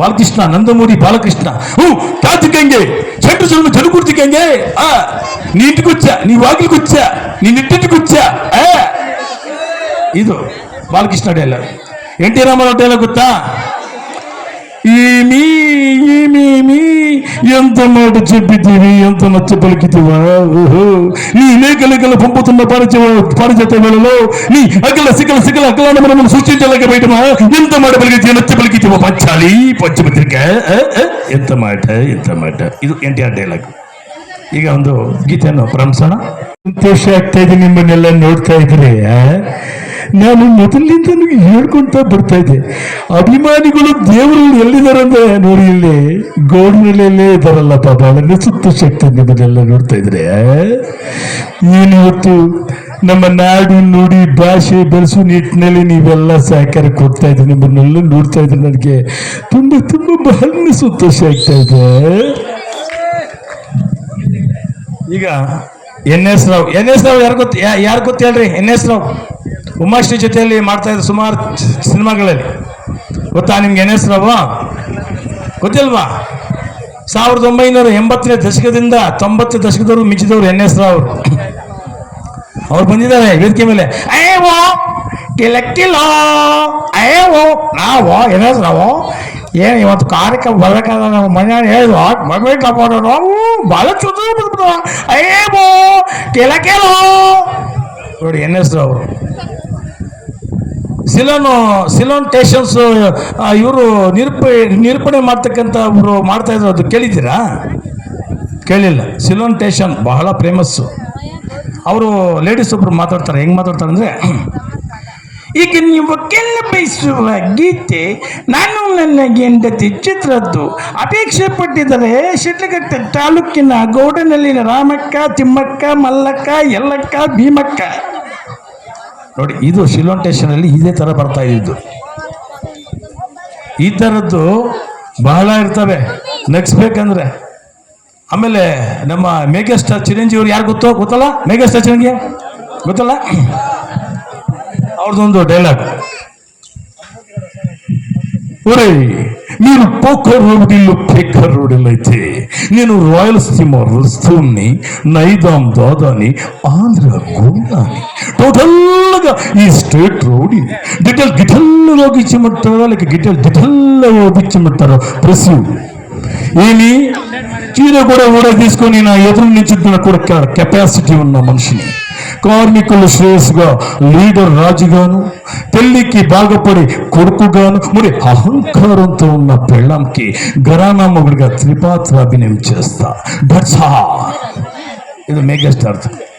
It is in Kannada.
బాలకృష్ణ నందమూరి బాలకృష్ణ. ఓ కాతికంగే చెట్టు చెల్లు చెడుకుర్తికంగే ఆ నీ ఇంటికి వచ్చా నీ వాకిలికి వచ్చా నీ నిట్టింటికి వచ్చా ఇదో Balakrishna dialogue NT Rama Rao dialogue గుర్తా ಗೊತ್ತಾ ఈమి ఈమి మీ ఎంత మాట చెప్పితీవి ఎంత నచ్చ పలికితివా ఓహో నీ లేఖలేఖలు పంపుతున్న పరిచయ పరిచత వేళలో నీ అకల సికల సికల అకలాన్ని మనం సూచించలేక బయటమా ఎంత మాట పలికితే నచ్చ పలికితివా పంచాలి పంచపత్రిక ಆ, ಆ, ಎಂತ ಮಾಟ ಎಂತ ಮಾಟ ಇದು ಎನ್ ಟಿ ಆರ್ ಡೈಲಾಗ್ ಈಗ ಒಂದು ಗೀತೆಯನ್ನು ಪ್ರಾರಂಭಿಸೋಣ ಸಂತೋಷ ಆಗ್ತಾ ಇದೆ ನಿಮ್ಮನ್ನೆಲ್ಲ ನೋಡ್ತಾ ಇದ್ರೆ ಆ? ನಾನು ಮೊದಲಿನಿಂದ ಹೇಳ್ಕೊಂತ ಬರ್ತಾ ಇದ್ದೆ. ಅಭಿಮಾನಿಗಳು ದೇವರು ಎಲ್ಲಿದ್ದಾರೆ ಅಂದ್ರೆ ನೋಡಿ ಇಲ್ಲಿ ಗೋಡ್ನಲ್ಲೇ ಇದ್ದಾರಲ್ಲ ಪಾಪ ಬಹಳ ಸುತ್ತ ಶಕ್ತಿ ನಿಮ್ಮನ್ನೆಲ್ಲ ನೋಡ್ತಾ ಇದ್ರೆ? ಏನು ಇವತ್ತು ನಮ್ಮ ನಾಡು ನುಡಿ ಭಾಷೆ ಬೆಳೆಸು ನಿಟ್ಟಿನಲ್ಲಿ ನೀವೆಲ್ಲ ಸಹಕಾರ ಕೊಡ್ತಾ ಇದ್ರಿ, ನಿಮ್ಮನ್ನೆಲ್ಲ ನೋಡ್ತಾ ಇದ್ರೆ ನನಗೆ ತುಂಬ ತುಂಬ ಬಹಳ ಸಂತೋಷ ಆಗ್ತಾ ಇದೆ. ಈಗ N S Rao, N S Rao ಯಾರು ಗೊತ್ತ ಯಾರು ಗೊತ್ತ ಹೇಳ್ರಿ? N S Rao. ಉಮಾಶ್ರೀ ಜೊತೆಯಲ್ಲಿ ಮಾಡ್ತಾ ಇದ್ದ ಸುಮಾರು ಸಿನಿಮಾಗಳಲ್ಲಿ. ಗೊತ್ತಾ ನಿಮ್ಗೆ ಎನ್ ಎಸ್ ರಾವ್? ಗೊತ್ತಿಲ್ವಾ? ಸಾವಿರದ ಒಂಬೈನೂರ ಎಂಬತ್ತನೇ ದಶಕದಿಂದ ತೊಂಬತ್ತು ದಶಕದವರು ಮಿಂಚಿದವರು ಎನ್ ಎಸ್ ರಾವ್ ಅವರು. ಅವ್ರು ಬಂದಿದ್ದಾರೆ ವೇದಿಕೆ ಮೇಲೆ. ಅಯ್ಯೋ ಕಿಲಕ್ಕಿಲೋ ಅಯ್ಯೋ ನಾವು ಎನ್ ಎಸ್ ರಾವ್? ಏನು ಇವತ್ತು ಕಾರ್ಯಕ್ರಮ ಬರಬೇಕಾದ ನಾವು ಮನೆ ಹೇಳಿದ್ವು ಬರ್ಬೇಕಪ್ಪ ನಾವು ಬಹಳ ಬಂದ್ಬಿಟ್ಟು ಅಯ್ಯೋ ಕಿಲಕ್ಕಿಲೋ ನೋಡಿ N S Rao Ceylon Ceylon stations ಇವರು ನಿರೂಪ, ನಿರೂಪಣೆ ಮಾಡ್ತಕ್ಕಂಥ ಒಬ್ಬರು ಮಾಡ್ತಾ ಇದ್ರು, ಅದು ಕೇಳಿದ್ದೀರಾ? ಕೇಳಿಲ್ಲ. ಸಿಲೋನ್ ಟೇಷನ್ ಬಹಳ ಫೇಮಸ್ಸು ಅವರು ಲೇಡೀಸ್ ಒಬ್ರು ಮಾತಾಡ್ತಾರೆ, ಹೆಂಗೆ ಮಾತಾಡ್ತಾರೆ ಅಂದರೆ, ಈಗ ನೀವು ಕೆಲ ಬಯಸುವ ಗೀತೆ, ನಾನು ನನ್ನ ಹೆಂಡತಿ ಚಿತ್ರದ್ದು, ಅಪೇಕ್ಷೆ ಪಟ್ಟಿದ್ದಾರೆ ಶಿಡ್ಲಘಟ್ಟ ತಾಲೂಕಿನ ಗೌಡನಲ್ಲಿನ ರಾಮಕ್ಕ, ತಿಮ್ಮಕ್ಕ, ಮಲ್ಲಕ್ಕ ಎಲ್ಲಕ್ಕ ಭೀಮಕ್ಕ. ನೋಡಿ ಇದು ಶಿಲೋನ್ ಸ್ಟೇಷನಲ್ಲಿ ಇದೇ ಥರ ಬರ್ತಾ ಇದ್ದು ಈ ಥರದ್ದು ಬಹಳ ಇರ್ತವೆ ನಗ್ಸ್ಬೇಕಂದ್ರೆ ಆಮೇಲೆ ನಮ್ಮ ಮೇಘಸ್ಟಾರ್ ಚಿರಂಜೀವಿ ಅವ್ರು ಯಾರು ಗೊತ್ತೋ ಗೊತ್ತಲ್ಲ ಮೇಘಸ್ಟಾರ್ ಚಿರಂಜೀವಿ ಗೊತ್ತಲ್ಲ ಅವ್ರದ್ದೊಂದು ಡೈಲಾಗ್ ఒరే మీరు పోకర్ రోడ్డిల్లు పేకర్ రోడ్డులు అయితే నేను రాయలసీమ వస్తువుని నైదాం దాదాని ఆంధ్ర గుండాని టోటల్గా ఈ స్టేట్ రోడ్ని గిటల్ గిటల్లో ఇచ్చమంటారా లేక గిటల్ గిటల్లో ఇచ్చమంటారా ప్రెస్ ఏమి? చీర కూడా కూడా తీసుకొని నా ఎదురు నించుతున్న కూడా కెపాసిటీ ఉన్న మనిషిని. కార్మికులు శ్రేయస్గా లీడర్ రాజుగాను పెళ్ళికి బాగుపడి కొడుకుగాను మరి అహంకారంతో ఉన్న పెళ్ళంకి గరానా మొగుడిగా త్రిపాత్ర అభినయం చేస్తా దట్స్ ఇది మెగాస్టార్.